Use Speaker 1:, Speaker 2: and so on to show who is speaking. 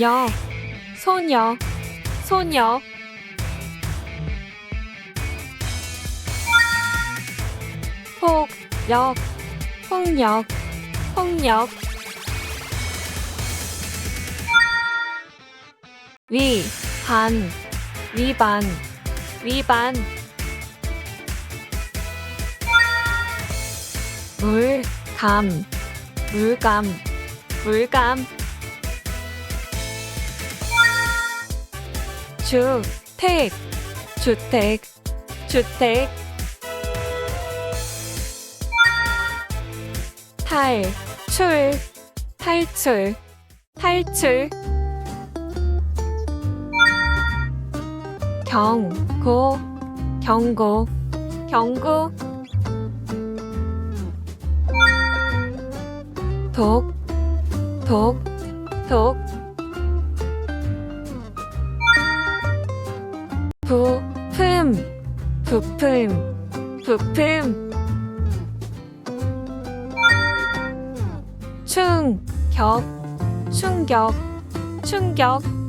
Speaker 1: 여, 소녀, 소녀. 폭력, 폭력, 폭력. 위, 반, 위반, 위반. 물, 감, 물감, 물감. 주택, 주택, 주택. 탈출, 탈출, 탈출. 경고, 경고, 경고. 독, 독, 독. 부품, 부품, 부품. 충격, 충격, 충격.